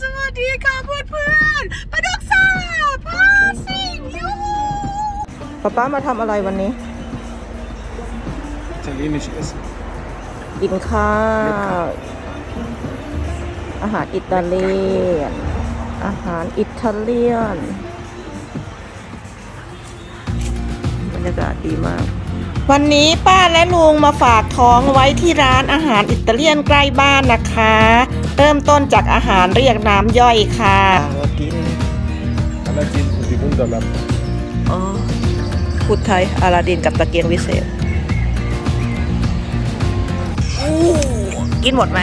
สวัสดีค่ะเพื่อนเพื่อนๆปลาดุกซ่าพาสิงยูป๊าป๊ามาทำอะไรวันนี้ Italienisch essen. กินข้าวอาหารอิตาเลียน อาหารอิตาเลียน บรรยากาศดีมาก วันนี้ป้าและลุงมาฝากท้องไว้ที่ร้านอาหารอิตาเลียนใกล้บ้านนะคะ เริ่มต้นจากอาหารเรียกน้ำย่อยค่ะกิน Aladdin und die Wunderlampe. อ๋อพูดไทยอาลาดินกับตะเกียงวิเศษอู้กินหมดไหม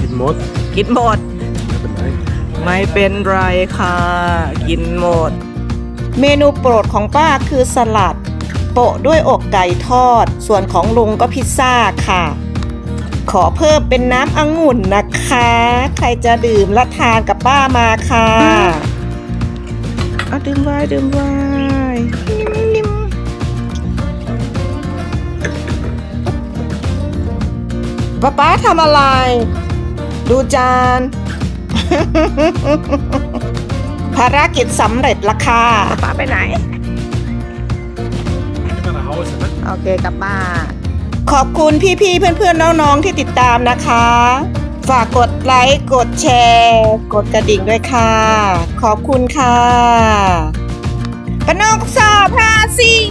Guten Morgen. กินหมด Guten Morgen. ไม่เป็นไรค่ะ กินหมด เมนูโปรดของป้าคือสลัด โปะด้วยอกไก่ทอด ส่วนของลุงก็พิซซ่าค่ะ ขอเพิ่มเป็นน้ำองุ่นนะคะ ใครจะดื่มและทานกับป้ามาค่ะเอาดื่มไว้ดื่มไว้นิ่มๆป้าป้าทำอะไร ดูจานภารกิจสำเร็จละค่ะป้าไปไหน Immer nach Hause, ne? โอเคกลับบ้าน ขอบคุณพี่ๆ เพื่อนๆ น้องๆ ที่ติดตามนะคะ ฝากกดไลค์ กดแชร์ กดกระดิ่งด้วยค่ะ ขอบคุณค่ะปนกสาพาสิง